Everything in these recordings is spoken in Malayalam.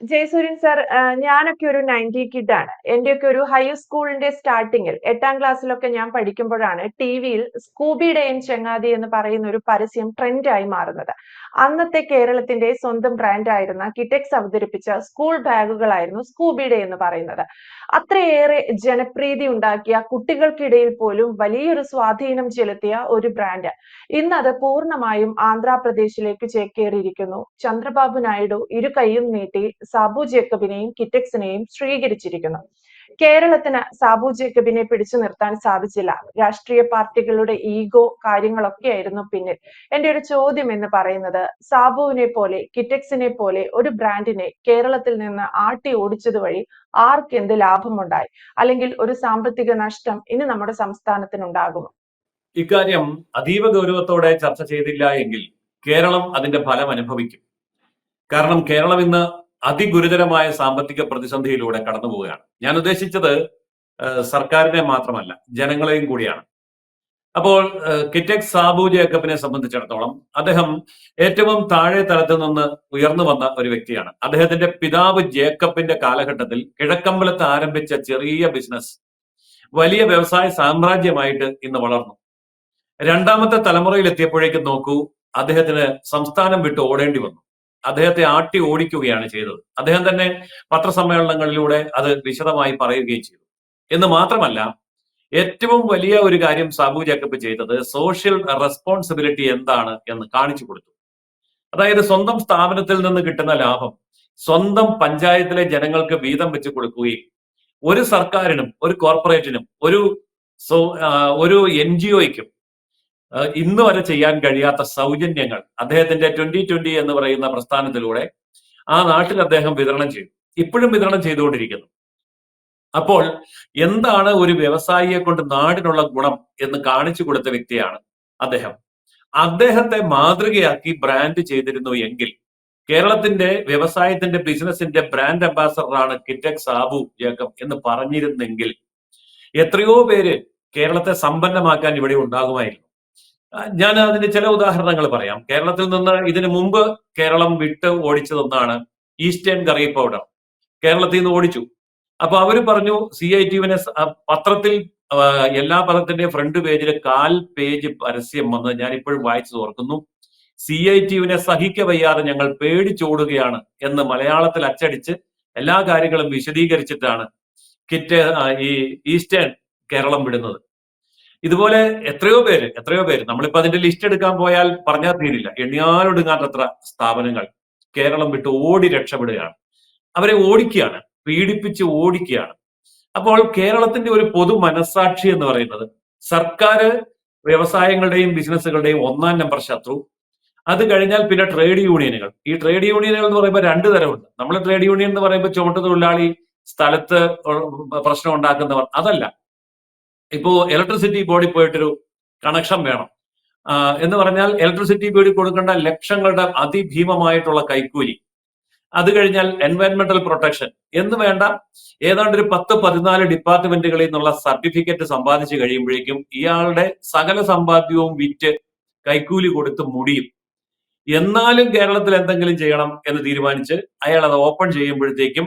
ജയസൂര്യൻ സാർ ഞാനൊക്കെ ഒരു നയന്റി കിഡ് ആണ്. എന്റെയൊക്കെ ഒരു ഹൈ സ്കൂളിന്റെ സ്റ്റാർട്ടിങ്ങിൽ എട്ടാം ക്ലാസ്സിലൊക്കെ ഞാൻ പഠിക്കുമ്പോഴാണ് ടിവിയിൽ സ്കൂബി സ്കൂബിയുടെയും ചെങ്ങാതി എന്ന് പറയുന്ന ഒരു പരസ്യം ട്രെൻഡായി മാറുന്നത്. അന്നത്തെ കേരളത്തിന്റെ സ്വന്തം ബ്രാൻഡായിരുന്ന കിറ്റെക്സ് അവതരിപ്പിച്ച സ്കൂൾ ബാഗുകളായിരുന്നു സ്കൂബി ഡേ എന്ന് പറയുന്നത്. അത്രയേറെ ജനപ്രീതി ഉണ്ടാക്കിയ കുട്ടികൾക്കിടയിൽ പോലും വലിയൊരു സ്വാധീനം ചെലുത്തിയ ഒരു ബ്രാൻഡ് ഇന്ന് അത് പൂർണമായും ആന്ധ്രാപ്രദേശിലേക്ക് ചേക്കേറിയിരിക്കുന്നു. ചന്ദ്രബാബു നായിഡു ഇരു കൈയും നീട്ടി സാബു ജേക്കബിനെയും കിറ്റക്സിനെയും സ്വീകരിച്ചിരിക്കുന്നു. കേരളത്തിന് സാബു ജേക്കബിനെ പിടിച്ചു നിർത്താൻ സാധിച്ചില്ല. രാഷ്ട്രീയ പാർട്ടികളുടെ ഈഗോ കാര്യങ്ങളൊക്കെയായിരുന്നു പിന്നിൽ. എന്റെ ഒരു ചോദ്യം എന്ന് പറയുന്നത് സാബുവിനെ പോലെ കിറ്റക്സിനെ പോലെ ഒരു ബ്രാൻഡിനെ കേരളത്തിൽ നിന്ന് ആട്ടി ഓടിച്ചത് വഴി ആർക്ക് എന്ത് ലാഭമുണ്ടായി? അല്ലെങ്കിൽ ഒരു സാമ്പത്തിക നഷ്ടം ഇനി നമ്മുടെ സംസ്ഥാനത്തിനുണ്ടാകുമോ? ഇക്കാര്യം അതീവ ഗൗരവത്തോടെ ചർച്ച ചെയ്തില്ല എങ്കിൽ കേരളം അതിന്റെ ഫലം അനുഭവിക്കും കാരണം കേരളം ഇന്ന് അതിഗുരുതരമായ സാമ്പത്തിക പ്രതിസന്ധിയിലൂടെ കടന്നു പോവുകയാണ് ഞാൻ ഉദ്ദേശിച്ചത് സർക്കാരിനെ മാത്രമല്ല ജനങ്ങളെയും കൂടിയാണ്. അപ്പോൾ കിറ്റക് സാബു ജേക്കബിനെ സംബന്ധിച്ചിടത്തോളം അദ്ദേഹം ഏറ്റവും താഴെ തലത്തിൽ നിന്ന് ഉയർന്നു വന്ന ഒരു വ്യക്തിയാണ്. അദ്ദേഹത്തിന്റെ പിതാവ് ജേക്കബിന്റെ കാലഘട്ടത്തിൽ കിഴക്കമ്പലത്ത് ആരംഭിച്ച ചെറിയ ബിസിനസ് വലിയ വ്യവസായ സാമ്രാജ്യമായിട്ട് ഇന്ന് വളർന്നു. രണ്ടാമത്തെ തലമുറയിൽ എത്തിയപ്പോഴേക്കും നോക്കൂ അദ്ദേഹത്തിന് സംസ്ഥാനം വിട്ട് ഓടേണ്ടി വന്നു. അദ്ദേഹത്തെ ആട്ടി ഓടിക്കുകയാണ് ചെയ്തത്. അദ്ദേഹം തന്നെ പത്രസമ്മേളനങ്ങളിലൂടെ അത് വിശദമായി പറയുകയും ചെയ്തു. എന്ന് മാത്രമല്ല ഏറ്റവും വലിയ ഒരു കാര്യം സാബു ജേക്കബ് ചെയ്തത് സോഷ്യൽ റെസ്പോൺസിബിലിറ്റി എന്താണ് എന്ന് കാണിച്ചു കൊടുത്തു. അതായത് സ്വന്തം സ്ഥാപനത്തിൽ നിന്ന് കിട്ടുന്ന ലാഭം സ്വന്തം പഞ്ചായത്തിലെ ജനങ്ങൾക്ക് വീതം വെച്ച് കൊടുക്കുകയും ഒരു സർക്കാരിനും ഒരു കോർപ്പറേറ്റിനും ഒരു ഒരു എൻ ജി ഒയ്ക്കും ഇന്ന് വരെ ചെയ്യാൻ കഴിയാത്ത സൗജന്യങ്ങൾ. അദ്ദേഹത്തിന്റെ ട്വന്റി ട്വന്റി എന്ന് പറയുന്ന പ്രസ്ഥാനത്തിലൂടെ ആ നാട്ടിൽ അദ്ദേഹം വിതരണം ചെയ്തു. ഇപ്പോഴും വിതരണം ചെയ്തുകൊണ്ടിരിക്കുന്നു. അപ്പോൾ എന്താണ് ഒരു വ്യവസായിയെ കൊണ്ട് നാടിനുള്ള ഗുണം എന്ന് കാണിച്ചു കൊടുത്ത വ്യക്തിയാണ് അദ്ദേഹം. അദ്ദേഹത്തെ മാതൃകയാക്കി ബ്രാൻഡ് ചെയ്തിരുന്നു എങ്കിൽ കേരളത്തിന്റെ വ്യവസായത്തിന്റെ ബിസിനസിന്റെ ബ്രാൻഡ് അംബാസഡറാണ് കിറ്റക് സാബു ജേക്കബ് എന്ന് പറഞ്ഞിരുന്നെങ്കിൽ എത്രയോ പേര് കേരളത്തെ സമ്പന്നമാക്കാൻ ഇവിടെ ഉണ്ടാകുമായിരുന്നു. ഞാൻ അതിന്റെ ചില ഉദാഹരണങ്ങൾ പറയാം. കേരളത്തിൽ നിന്ന് ഇതിനു മുമ്പ് കേരളം വിട്ട് ഓടിച്ചതൊന്നാണ് ഈസ്റ്റേൺ കറി പൗഡർ. കേരളത്തിൽ നിന്ന് ഓടിച്ചു. അപ്പൊ അവർ പറഞ്ഞു സി ഐ ടിവിനെ പത്രത്തിൽ എല്ലാ പദത്തിന്റെ ഫ്രണ്ട് പേജിൽ കാൽ പേജ് പരസ്യം വന്ന് ഞാൻ ഇപ്പോഴും വായിച്ചു ഓർക്കുന്നു. സി ഐ ടിവിനെ സഹിക്ക വയ്യാതെ ഞങ്ങൾ പേടിച്ചോടുകയാണ് എന്ന് മലയാളത്തിൽ അച്ചടിച്ച് എല്ലാ കാര്യങ്ങളും വിശദീകരിച്ചിട്ടാണ് കിറ്റ് ഈ ഈസ്റ്റേൺ കേരളം വിടുന്നത്. ഇതുപോലെ എത്രയോ പേര് എത്രയോ പേര്. നമ്മളിപ്പോ അതിന്റെ ലിസ്റ്റ് എടുക്കാൻ പോയാൽ പറഞ്ഞാൽ തീരില്ല. എണ്ണിയാലൊടുങ്ങാത്തത്ര സ്ഥാപനങ്ങൾ കേരളം വിട്ട് ഓടി രക്ഷപ്പെടുകയാണ്. അവരെ ഓടിക്കുകയാണ് പീഡിപ്പിച്ച് ഓടിക്കുകയാണ്. അപ്പോൾ കേരളത്തിന്റെ ഒരു പൊതു മനസാക്ഷി എന്ന് പറയുന്നത് സർക്കാർ വ്യവസായങ്ങളുടെയും ബിസിനസ്സുകളുടെയും ഒന്നാം നമ്പർ ശത്രു. അത് കഴിഞ്ഞാൽ പിന്നെ ട്രേഡ് യൂണിയനുകൾ ഈ ട്രേഡ് യൂണിയനുകൾ എന്ന് പറയുമ്പോൾ രണ്ട് തരമുണ്ട്. നമ്മൾ ട്രേഡ് യൂണിയൻ എന്ന് പറയുമ്പോൾ ചുമട്ട് തൊഴിലാളി സ്ഥലത്ത് പ്രശ്നം ഉണ്ടാക്കുന്നവർ. അതല്ല ഇപ്പോ ഇലക്ട്രിസിറ്റി ബോർഡിൽ പോയിട്ടൊരു കണക്ഷൻ വേണം. എന്ന് പറഞ്ഞാൽ ഇലക്ട്രിസിറ്റി ബോർഡിൽ കൊടുക്കേണ്ട ലക്ഷങ്ങളുടെ അതിഭീമമായിട്ടുള്ള കൈക്കൂലി. അത് കഴിഞ്ഞാൽ എൻവയൺമെന്റൽ പ്രൊട്ടക്ഷൻ എന്ന് വേണ്ട? ഏതാണ്ട് ഒരു പത്ത് പതിനാല് ഡിപ്പാർട്ട്മെന്റുകളിൽ നിന്നുള്ള സർട്ടിഫിക്കറ്റ് സമ്പാദിച്ചു കഴിയുമ്പോഴേക്കും ഇയാളുടെ സകല സമ്പാദ്യവും വിറ്റ് കൈക്കൂലി കൊടുത്ത് മുടിയും. എന്നാലും കേരളത്തിൽ എന്തെങ്കിലും ചെയ്യണം എന്ന് തീരുമാനിച്ച് അയാൾ അത് ഓപ്പൺ ചെയ്യുമ്പോഴത്തേക്കും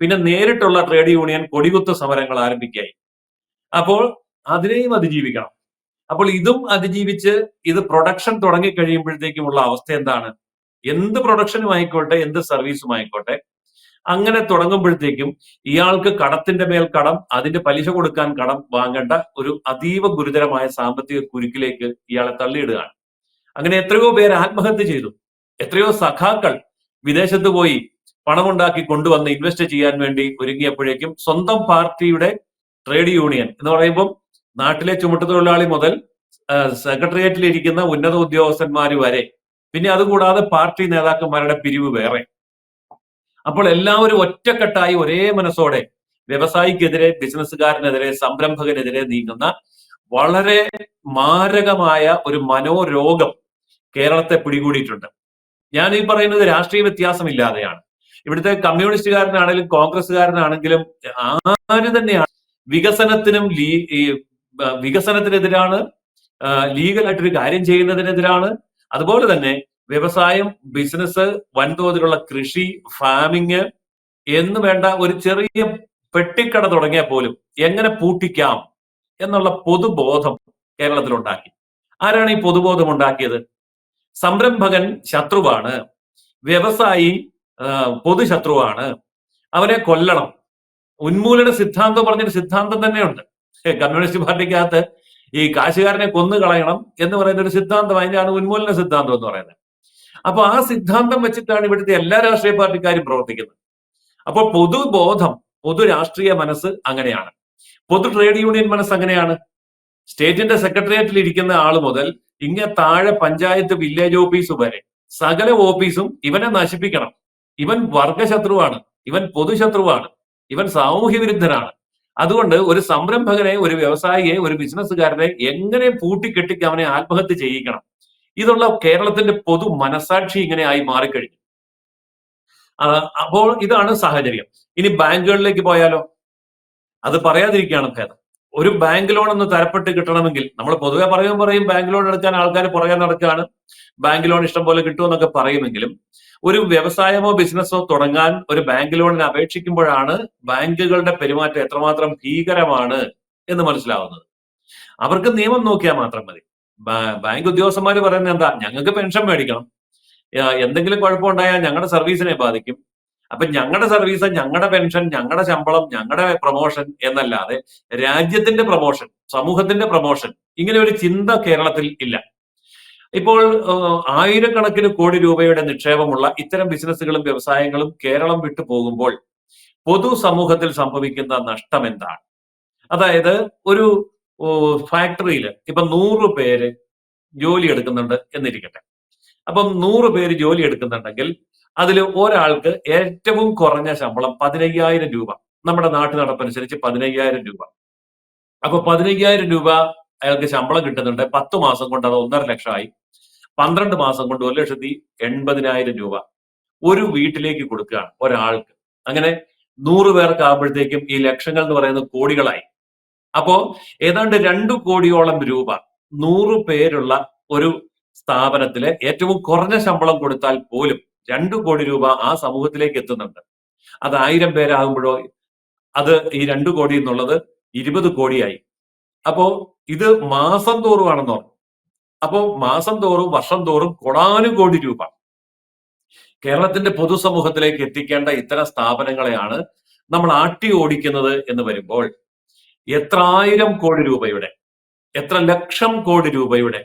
പിന്നെ നേരിട്ടുള്ള ട്രേഡ് യൂണിയൻ കൊടികുത്ത് സമരങ്ങൾ ആരംഭിക്കുകയായി. അപ്പോൾ അതിനെയും അതിജീവിക്കണം. അപ്പോൾ ഇതും അതിജീവിച്ച് ഇത് പ്രൊഡക്ഷൻ തുടങ്ങി കഴിയുമ്പോഴത്തേക്കുമുള്ള അവസ്ഥ എന്താണ്? എന്ത് പ്രൊഡക്ഷനും ആയിക്കോട്ടെ എന്ത് സർവീസും ആയിക്കോട്ടെ അങ്ങനെ തുടങ്ങുമ്പോഴത്തേക്കും ഇയാൾക്ക് കടത്തിന്റെ മേൽ കടം അതിന്റെ പലിശ കൊടുക്കാൻ കടം വാങ്ങേണ്ട ഒരു അതീവ ഗുരുതരമായ സാമ്പത്തിക കുരുക്കിലേക്ക് ഇയാളെ തള്ളിയിടുകയാണ്. അങ്ങനെ എത്രയോ പേര് ആത്മഹത്യ ചെയ്തു. എത്രയോ സഖാക്കൾ വിദേശത്ത് പോയി പണമുണ്ടാക്കി കൊണ്ടുവന്ന് ഇൻവെസ്റ്റ് ചെയ്യാൻ വേണ്ടി ഒരുങ്ങിയപ്പോഴേക്കും സ്വന്തം പാർട്ടിയുടെ ട്രേഡ് യൂണിയൻ എന്ന് പറയുമ്പോൾ നാട്ടിലെ ചുമട്ടുതൊഴിലാളി മുതൽ സെക്രട്ടേറിയറ്റിൽ ഇരിക്കുന്ന ഉന്നത ഉദ്യോഗസ്ഥന്മാർ വരെ. പിന്നെ അതുകൂടാതെ പാർട്ടി നേതാക്കന്മാരുടെ പിരിവ് വേറെ. അപ്പോൾ എല്ലാവരും ഒറ്റക്കെട്ടായി ഒരേ മനസ്സോടെ വ്യവസായിക്കെതിരെ ബിസിനസ്സുകാരനെതിരെ സംരംഭകനെതിരെ നീങ്ങുന്ന വളരെ മാരകമായ ഒരു മനോരോഗം കേരളത്തെ പിടികൂടിയിട്ടുണ്ട്. ഞാൻ ഈ പറയുന്നത് രാഷ്ട്രീയ വ്യത്യാസമില്ലാതെയാണ്. ഇവിടുത്തെ കമ്മ്യൂണിസ്റ്റുകാരനാണെങ്കിലും കോൺഗ്രസ്സുകാരനാണെങ്കിലും ആര് തന്നെയാണ് വികസനത്തിനും ഈ വികസനത്തിനെതിരാണ് ലീഗലായിട്ടൊരു കാര്യം ചെയ്യുന്നതിനെതിരാണ്. അതുപോലെ തന്നെ വ്യവസായം ബിസിനസ് വൻതോതിലുള്ള കൃഷി ഫാമിങ് എന്ന് വേണ്ട ഒരു ചെറിയ പെട്ടിക്കട തുടങ്ങിയാൽ പോലും എങ്ങനെ പൂട്ടിക്കാം എന്നുള്ള പൊതുബോധം കേരളത്തിൽ ഉണ്ടാക്കി ആരാണ് ഈ പൊതുബോധം ഉണ്ടാക്കിയത്? സംരംഭകൻ ശത്രുവാണ്. വ്യവസായി പൊതുശത്രുവാണ്. അവരെ കൊല്ലണം. ഉന്മൂലന സിദ്ധാന്തം പറഞ്ഞൊരു സിദ്ധാന്തം തന്നെയുണ്ട്. കമ്മ്യൂണിസ്റ്റ് പാർട്ടിക്കകത്ത് ഈ കാശുകാരനെ കൊന്നു കളയണം എന്ന് പറയുന്ന ഒരു സിദ്ധാന്തം അതിനാണ് ഉന്മൂലന സിദ്ധാന്തം എന്ന് പറയുന്നത്. അപ്പൊ ആ സിദ്ധാന്തം വെച്ചിട്ടാണ് ഇവിടുത്തെ എല്ലാ രാഷ്ട്രീയ പാർട്ടിക്കാരും പ്രവർത്തിക്കുന്നത്. അപ്പോൾ പൊതുബോധം പൊതു രാഷ്ട്രീയ മനസ്സ് അങ്ങനെയാണ്. പൊതു ട്രേഡ് യൂണിയൻ മനസ്സ് അങ്ങനെയാണ്. സ്റ്റേറ്റിന്റെ സെക്രട്ടേറിയറ്റിൽ ഇരിക്കുന്ന ആൾ മുതൽ ഇങ്ങനെ താഴെ പഞ്ചായത്ത് വില്ലേജ് ഓഫീസ് വരെ സകല ഓഫീസും ഇവനെ നശിപ്പിക്കണം. ഇവൻ വർഗശത്രുവാണ് ഇവൻ പൊതുശത്രുവാണ് ഇവൻ സാമൂഹ്യ വിരുദ്ധനാണ് അതുകൊണ്ട് ഒരു സംരംഭകനെ ഒരു വ്യവസായിയെ ഒരു ബിസിനസ്സുകാരനെ എങ്ങനെ പൂട്ടിക്കെട്ടിക്ക് അവനെ ആത്മഹത്യ ചെയ്യിക്കണം? ഇതുള്ള കേരളത്തിന്റെ പൊതു മനസാക്ഷി ഇങ്ങനെ ആയി മാറിക്കഴിഞ്ഞു. അപ്പോൾ ഇതാണ് സാഹചര്യം. ഇനി ബാങ്കുകളിലേക്ക് പോയാലോ? അത് പറയാതിരിക്കുകയാണ് ഭേദം. ഒരു ബാങ്ക് ലോൺ ഒന്ന് തരപ്പെട്ട് കിട്ടണമെങ്കിൽ നമ്മൾ പൊതുവെ പറയുമ്പോൾ പറയും ബാങ്ക് ലോൺ എടുക്കാൻ ആൾക്കാർ പുറകെ നടക്കുകയാണ്. ബാങ്ക് ലോൺ ഇഷ്ടം പോലെ കിട്ടുമെന്നൊക്കെ പറയുമെങ്കിലും ഒരു വ്യവസായമോ ബിസിനസ്സോ തുടങ്ങാൻ ഒരു ബാങ്ക് ലോണിന് അപേക്ഷിക്കുമ്പോഴാണ് ബാങ്കുകളുടെ പെരുമാറ്റം എത്രമാത്രം ഭീകരമാണ് എന്ന് മനസ്സിലാവുന്നത്. അവർക്ക് നിയമം നോക്കിയാൽ മാത്രം മതി. ബാങ്ക് ഉദ്യോഗസ്ഥന്മാർ പറയുന്നത് എന്താ? ഞങ്ങൾക്ക് പെൻഷൻ മേടിക്കണം. എന്തെങ്കിലും കുഴപ്പമുണ്ടായാൽ ഞങ്ങളുടെ സർവീസിനെ ബാധിക്കും. അപ്പൊ ഞങ്ങളുടെ സർവീസ് ഞങ്ങളുടെ പെൻഷൻ ഞങ്ങളുടെ ശമ്പളം ഞങ്ങളുടെ പ്രൊമോഷൻ എന്നല്ലാതെ രാജ്യത്തിന്റെ പ്രൊമോഷൻ സമൂഹത്തിന്റെ പ്രൊമോഷൻ ഇങ്ങനെ ഒരു ചിന്ത കേരളത്തിൽ ഇല്ല. ഇപ്പോൾ ആയിരക്കണക്കിന് കോടി രൂപയുടെ നിക്ഷേപമുള്ള ഇത്തരം ബിസിനസ്സുകളും വ്യവസായങ്ങളും കേരളം വിട്ടു പോകുമ്പോൾ പൊതുസമൂഹത്തിൽ സംഭവിക്കുന്ന നഷ്ടം എന്താണ്? അതായത് ഒരു ഫാക്ടറിയിൽ ഇപ്പൊ നൂറ് പേര് ജോലി എടുക്കുന്നുണ്ട് എന്നിരിക്കട്ടെ. അപ്പം നൂറ് പേര് ജോലി എടുക്കുന്നുണ്ടെങ്കിൽ അതിൽ ഒരാൾക്ക് ഏറ്റവും കുറഞ്ഞ ശമ്പളം പതിനയ്യായിരം രൂപ. നമ്മുടെ നാട്ടു നടപ്പനുസരിച്ച് പതിനയ്യായിരം രൂപ. അപ്പൊ പതിനയ്യായിരം രൂപ അയാൾക്ക് ശമ്പളം കിട്ടുന്നുണ്ട്. പത്ത് മാസം കൊണ്ട് അത് ഒന്നര ലക്ഷമായി. പന്ത്രണ്ട് മാസം കൊണ്ട് ഒരു ലക്ഷത്തി എൺപതിനായിരം രൂപ ഒരു വീട്ടിലേക്ക് കൊടുക്കുകയാണ് ഒരാൾക്ക്. അങ്ങനെ നൂറ് പേർക്ക് ആകുമ്പോഴത്തേക്കും ഈ ലക്ഷങ്ങൾ എന്ന് പറയുന്നത് കോടികളായി. അപ്പോ ഏതാണ്ട് രണ്ടു കോടിയോളം രൂപ നൂറ് പേരുള്ള ഒരു സ്ഥാപനത്തിലെ ഏറ്റവും കുറഞ്ഞ ശമ്പളം കൊടുത്താൽ പോലും രണ്ടു കോടി രൂപ ആ സമൂഹത്തിലേക്ക് എത്തുന്നുണ്ട്. അത് ആയിരം പേരാകുമ്പോഴോ അത് ഈ രണ്ടു കോടി എന്നുള്ളത് ഇരുപത് കോടിയായി. അപ്പോ ഇത് മാസം തോറുമാണെന്ന് അപ്പോ മാസം തോറും വർഷം തോറും കൊടാനുകോടി രൂപ. കേരളത്തിന്റെ പൊതുസമൂഹത്തിലേക്ക് എത്തിക്കേണ്ട ഇത്തരം സ്ഥാപനങ്ങളെയാണ് നമ്മൾ ആട്ടി ഓടിക്കുന്നത് എന്ന് വരുമ്പോൾ എത്ര ആയിരം കോടി രൂപയുടെ എത്ര ലക്ഷം കോടി രൂപയുടെ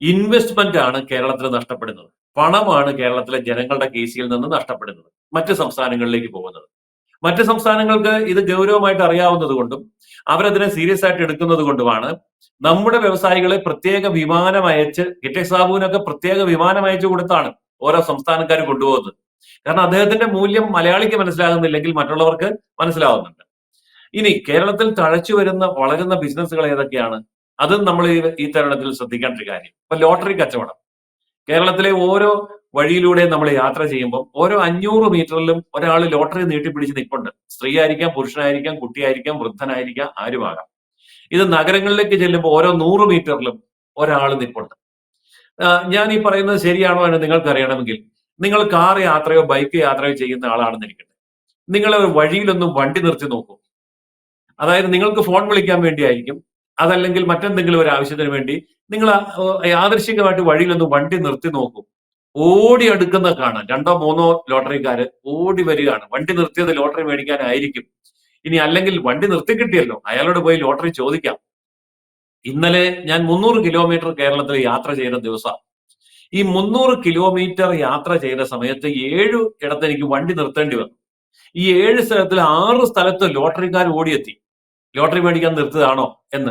ഇൻവെസ്റ്റ്മെന്റ് ആണ് കേരളത്തിൽ നഷ്ടപ്പെടുന്നത്. പണമാണ് കേരളത്തിലെ ജനങ്ങളുടെ കേസിൽ നിന്ന് നഷ്ടപ്പെടുന്നത്. മറ്റ് സംസ്ഥാനങ്ങളിലേക്ക് പോകുന്നത്. മറ്റ് സംസ്ഥാനങ്ങൾക്ക് ഇത് ഗൗരവമായിട്ട് അറിയാവുന്നത് കൊണ്ടും അവരതിനെ സീരിയസ് ആയിട്ട് എടുക്കുന്നത് കൊണ്ടുമാണ്. നമ്മുടെ വ്യവസായികളെ പ്രത്യേക വിമാനം അയച്ച് കിറ്റക് സാബുവിനൊക്കെ പ്രത്യേക വിമാനം അയച്ചു കൊടുത്താണ് ഓരോ സംസ്ഥാനക്കാർ കൊണ്ടുപോകുന്നത്. കാരണം അദ്ദേഹത്തിന്റെ മൂല്യം മലയാളിക്ക് മനസ്സിലാകുന്നില്ലെങ്കിൽ മറ്റുള്ളവർക്ക് മനസ്സിലാവുന്നുണ്ട്. ഇനി കേരളത്തിൽ തഴച്ചു വരുന്ന വളരുന്ന ബിസിനസ്സുകൾ ഏതൊക്കെയാണ്? അതും നമ്മൾ ഈ തരുണത്തിൽ ശ്രദ്ധിക്കേണ്ട ഒരു കാര്യം. ഇപ്പൊ ലോട്ടറി കച്ചവടം. കേരളത്തിലെ ഓരോ വഴിയിലൂടെ നമ്മൾ യാത്ര ചെയ്യുമ്പോൾ ഓരോ അഞ്ഞൂറ് മീറ്ററിലും ഒരാൾ ലോട്ടറി നീട്ടിപ്പിടിച്ച് നിൽപ്പുണ്ട്. സ്ത്രീ ആയിരിക്കാം പുരുഷനായിരിക്കാം കുട്ടിയായിരിക്കാം വൃദ്ധനായിരിക്കാം ആരുമാകാം. ഇത് നഗരങ്ങളിലേക്ക് ചെല്ലുമ്പോൾ ഓരോ നൂറ് മീറ്ററിലും ഒരാൾ നിൽപ്പുണ്ട്. ഞാൻ ഈ പറയുന്നത് ശരിയാണോ എന്ന് നിങ്ങൾക്ക് അറിയണമെങ്കിൽ നിങ്ങൾ കാർ യാത്രയോ ബൈക്ക് യാത്രയോ ചെയ്യുന്ന ആളാണെന്ന് ഇരിക്കട്ടെ നിങ്ങൾ വഴിയിലൊന്നും വണ്ടി നിർത്തി നോക്കൂ. അതായത് നിങ്ങൾക്ക് ഫോൺ വിളിക്കാൻ വേണ്ടിയായിരിക്കും അതല്ലെങ്കിൽ മറ്റെന്തെങ്കിലും ഒരു ആവശ്യത്തിന് വേണ്ടി നിങ്ങൾ യാദൃശികമായിട്ട് വഴിയിലൊന്ന് വണ്ടി നിർത്തി നോക്കൂ. ഓടി അടുക്കുന്ന കാണാം രണ്ടോ മൂന്നോ ലോട്ടറിക്കാര് ഓടി വരികയാണ്. വണ്ടി നിർത്തിയത് ലോട്ടറി മേടിക്കാനായിരിക്കും. ഇനി അല്ലെങ്കിൽ വണ്ടി നിർത്തി കിട്ടിയല്ലോ. അയാളോട് പോയി ലോട്ടറി ചോദിക്കാം. ഇന്നലെ ഞാൻ മുന്നൂറ് കിലോമീറ്റർ കേരളത്തിൽ യാത്ര ചെയ്ത ദിവസം ഈ മുന്നൂറ് കിലോമീറ്റർ യാത്ര ചെയ്ത സമയത്ത് ഏഴ് ഇടത്ത് എനിക്ക് വണ്ടി നിർത്തേണ്ടി വന്നു. ഈ ഏഴ് സ്ഥലത്തിൽ ആറ് സ്ഥലത്ത് ലോട്ടറിക്കാർ ഓടിയെത്തി. ലോട്ടറി മേടിക്കാൻ നിർത്തതാണോ എന്ന്.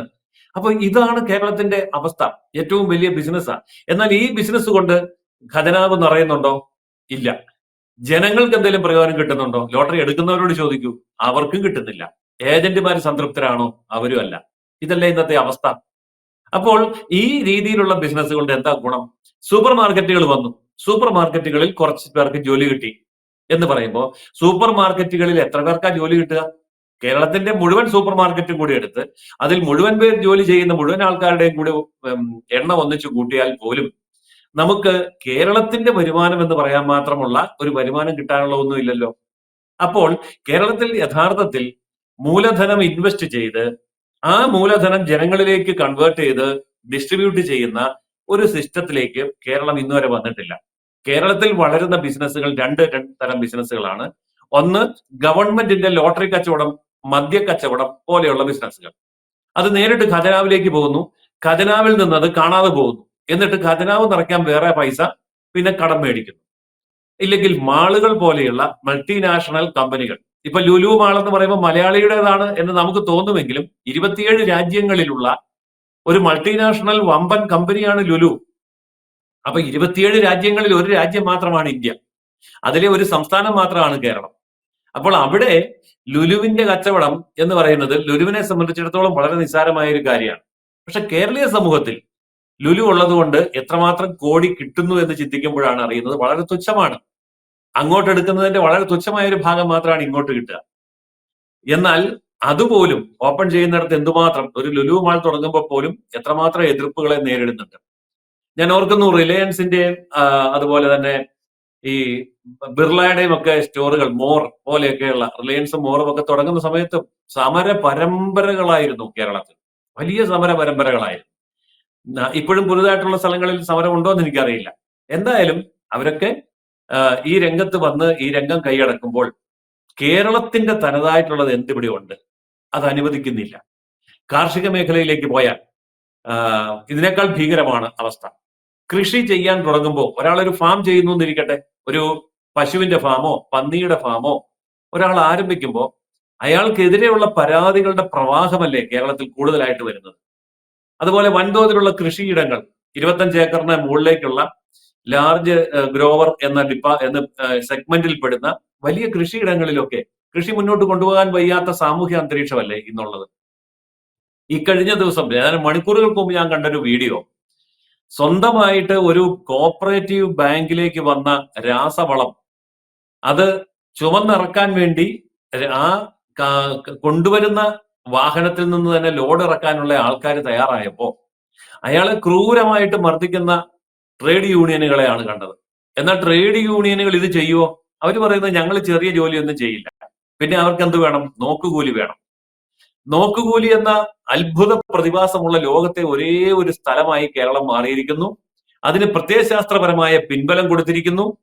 അപ്പൊ ഇതാണ് കേരളത്തിന്റെ അവസ്ഥ. ഏറ്റവും വലിയ ബിസിനസ്സാണ് എന്നാൽ ഈ ബിസിനസ് കൊണ്ട് ഖജനാവ് നിറയുന്നുണ്ടോ ഇല്ല. ജനങ്ങൾക്ക് എന്തെങ്കിലും പ്രയോജനം കിട്ടുന്നുണ്ടോ? ലോട്ടറി എടുക്കുന്നവരോട് ചോദിക്കൂ. അവർക്കും കിട്ടുന്നില്ല. ഏജന്റുമാർ സംതൃപ്തരാണോ? അവരും അല്ല. ഇതല്ലേ ഇന്നത്തെ അവസ്ഥ? അപ്പോൾ ഈ രീതിയിലുള്ള ബിസിനസ് കൊണ്ട് എന്താ ഗുണം? സൂപ്പർ മാർക്കറ്റുകൾ വന്നു. സൂപ്പർ മാർക്കറ്റുകളിൽ കുറച്ച് പേർക്ക് ജോലി കിട്ടി എന്ന് പറയുമ്പോൾ സൂപ്പർ മാർക്കറ്റുകളിൽ എത്ര പേർക്കാ ജോലി കിട്ടുക? കേരളത്തിന്റെ മുഴുവൻ സൂപ്പർ മാർക്കറ്റും കൂടി എടുത്ത് അതിൽ മുഴുവൻ പേർ ജോലി ചെയ്യുന്ന മുഴുവൻ ആൾക്കാരുടെയും കൂടി എണ്ണം ഒന്നിച്ചു കൂട്ടിയാൽ പോലും നമുക്ക് കേരളത്തിന്റെ വരുമാനം എന്ന് പറയാൻ മാത്രമുള്ള ഒരു വരുമാനം കിട്ടാനുള്ള ഒന്നും ഇല്ലല്ലോ. അപ്പോൾ കേരളത്തിൽ യഥാർത്ഥത്തിൽ മൂലധനം ഇൻവെസ്റ്റ് ചെയ്ത് ആ മൂലധനം ജനങ്ങളിലേക്ക് കൺവേർട്ട് ചെയ്ത് ഡിസ്ട്രിബ്യൂട്ട് ചെയ്യുന്ന ഒരു സിസ്റ്റത്തിലേക്ക് കേരളം ഇന്നുവരെ വന്നിട്ടില്ല. കേരളത്തിൽ വളരുന്ന ബിസിനസ്സുകൾ രണ്ട് രണ്ട് തരം ബിസിനസ്സുകളാണ് ഒന്ന് ഗവൺമെന്റിന്റെ ലോട്ടറി കച്ചവടം മദ്യ കച്ചവടം പോലെയുള്ള ബിസിനസ്സുകൾ അത് നേരിട്ട് ഖജനാവിലേക്ക് പോകുന്നു. ഖജനാവിൽ നിന്ന് അത് കാണാതെ പോകുന്നു. എന്നിട്ട് ഖജനാവ് നിറയ്ക്കാൻ വേറെ പൈസ പിന്നെ കടം മേടിക്കുന്നു. ഇല്ലെങ്കിൽ മാളുകൾ പോലെയുള്ള മൾട്ടിനാഷണൽ കമ്പനികൾ ഇപ്പൊ ലുലു മാൾ എന്ന് പറയുമ്പോൾ മലയാളിയുടേതാണ് എന്ന് നമുക്ക് തോന്നുമെങ്കിലും ഇരുപത്തിയേഴ് രാജ്യങ്ങളിലുള്ള ഒരു മൾട്ടിനാഷണൽ വമ്പൻ കമ്പനിയാണ് ലുലു. അപ്പൊ ഇരുപത്തിയേഴ് രാജ്യങ്ങളിൽ ഒരു രാജ്യം മാത്രമാണ് ഇന്ത്യ. അതിലെ ഒരു സംസ്ഥാനം മാത്രമാണ് കേരളം. അപ്പോൾ അവിടെ ലുലുവിന്റെ കച്ചവടം എന്ന് പറയുന്നത് ലുലുവിനെ സംബന്ധിച്ചിടത്തോളം വളരെ നിസ്സാരമായ ഒരു കാര്യമാണ്. പക്ഷെ കേരളീയ സമൂഹത്തിൽ ലുലു ഉള്ളതുകൊണ്ട് എത്രമാത്രം കോടി കിട്ടുന്നു എന്ന് ചിന്തിക്കുമ്പോഴാണ് അറിയുന്നത്. വളരെ തുച്ഛമാണ്. അങ്ങോട്ട് എടുക്കുന്നതിന്റെ വളരെ തുച്ഛമായ ഒരു ഭാഗം മാത്രമാണ് ഇങ്ങോട്ട് കിട്ടുക. എന്നാൽ അതുപോലും ഓപ്പൺ ചെയ്യുന്നിടത്ത് എന്തുമാത്രം ഒരു ലുലു മാൾ തുടങ്ങുമ്പോൾ പോലും എത്രമാത്രം എതിർപ്പുകളെ നേരിടുന്നുണ്ട്. ഞാൻ ഓർക്കുന്നു റിലയൻസിന്റെ അതുപോലെ തന്നെ ഈ ബിർളയുടെയും ഒക്കെ സ്റ്റോറുകൾ മോർ പോലെയൊക്കെയുള്ള റിലയൻസും മോറും ഒക്കെ തുടങ്ങുന്ന സമയത്തും സമര പരമ്പരകളായിരുന്നു കേരളത്തിൽ. വലിയ സമര പരമ്പരകളായിരുന്നു ഇപ്പോഴും പുതുതായിട്ടുള്ള സ്ഥലങ്ങളിൽ സമരം ഉണ്ടോ എന്ന് എനിക്കറിയില്ല. എന്തായാലും അവരൊക്കെ ഈ രംഗത്ത് വന്ന് ഈ രംഗം കൈയടക്കുമ്പോൾ കേരളത്തിന്റെ തനതായിട്ടുള്ളത് എന്തിവിടെ ഉണ്ട് അത് അനുവദിക്കുന്നില്ല. കാർഷിക മേഖലയിലേക്ക് പോയാൽ ഇതിനേക്കാൾ ഭീകരമാണ് അവസ്ഥ. കൃഷി ചെയ്യാൻ തുടങ്ങുമ്പോൾ ഒരാൾ ഒരു ഫാം ചെയ്യുന്നു എന്നിരിക്കട്ടെ ഒരു പശുവിന്റെ ഫാമോ പന്നിയുടെ ഫാമോ ഒരാൾ ആരംഭിക്കുമ്പോൾ അയാൾക്കെതിരെയുള്ള പരാതികളുടെ പ്രവാഹമല്ലേ കേരളത്തിൽ കൂടുതലായിട്ട് വരുന്നത്? അതുപോലെ വൻതോതിലുള്ള കൃഷിയിടങ്ങൾ. ഇരുപത്തഞ്ച് ഏക്കറിന് മുകളിലേക്കുള്ള ലാർജ് ഗ്രോവർ എന്ന ഡിപ്പ എന്ന സെഗ്മെന്റിൽ പെടുന്ന വലിയ കൃഷിയിടങ്ങളിലൊക്കെ കൃഷി മുന്നോട്ട് കൊണ്ടുപോകാൻ വയ്യാത്ത സാമൂഹ്യ അന്തരീക്ഷമല്ലേ ഇന്നുള്ളത്? ഈ കഴിഞ്ഞ ദിവസം ഏതാനും മണിക്കൂറുകൾക്ക് മുമ്പ് ഞാൻ കണ്ടൊരു വീഡിയോ. സ്വന്തമായിട്ട് ഒരു കോപ്പറേറ്റീവ് ബാങ്കിലേക്ക് വന്ന രാസവളം. അത് ചുമന്നിറക്കാൻ വേണ്ടി ആ കൊണ്ടുവരുന്ന വാഹനത്തിൽ നിന്ന് തന്നെ ലോഡ് ഇറക്കാനുള്ള ആൾക്കാർ തയ്യാറായപ്പോ അയാളെ ക്രൂരമായിട്ട് മർദ്ദിക്കുന്ന ട്രേഡ് യൂണിയനുകളെയാണ് കണ്ടത്. എന്നാൽ ട്രേഡ് യൂണിയനുകൾ ഇത് ചെയ്യുമോ അവർ പറയുന്നത് ഞങ്ങൾ ചെറിയ ജോലിയൊന്നും ചെയ്യില്ല. പിന്നെ അവർക്ക് എന്ത് വേണം? നോക്കുകൂലി വേണം. നോക്കുകൂലി എന്ന അത്ഭുത പ്രതിഭാസമുള്ള ലോകത്തെ ഒരേ ഒരു സ്ഥലമായി കേരളം മാറിയിരിക്കുന്നു. അതിന് പ്രത്യയശാസ്ത്രപരമായ പിൻബലം കൊടുത്തിരിക്കുന്നു.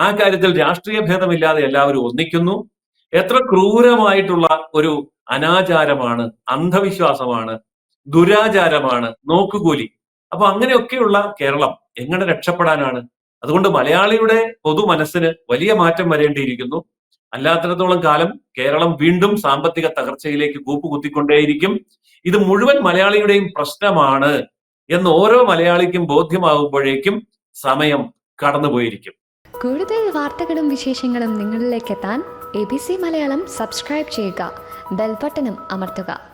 ആ കാര്യത്തിൽ രാഷ്ട്രീയ ഭേദമില്ലാതെ എല്ലാവരും ഒന്നിക്കുന്നു. എത്ര ക്രൂരമായിട്ടുള്ള ഒരു അനാചാരമാണ് അന്ധവിശ്വാസമാണ് ദുരാചാരമാണ് നോക്കുകൂലി. അപ്പൊ അങ്ങനെയൊക്കെയുള്ള കേരളം എങ്ങനെ രക്ഷപ്പെടാനാണ്? അതുകൊണ്ട് മലയാളിയുടെ പൊതു മനസ്സിന് വലിയ മാറ്റം വരേണ്ടിയിരിക്കുന്നു. അല്ലാത്തിടത്തോളം കാലം കേരളം വീണ്ടും സാമ്പത്തിക തകർച്ചയിലേക്ക് കൂപ്പുകുത്തിക്കൊണ്ടേയിരിക്കും. ഇത് മുഴുവൻ മലയാളിയുടെയും പ്രശ്നമാണ് എന്ന് ഓരോ മലയാളിക്കും ബോധ്യമാകുമ്പോഴേക്കും സമയം കടന്നുപോയിരിക്കും. കൂടുതൽ വാർത്തകളും വിശേഷങ്ങളും നിങ്ങളിലേക്ക് എത്താൻ A B C Malayalam subscribe ചെയ്യുക. ബെൽബട്ടനും അമർത്തുക.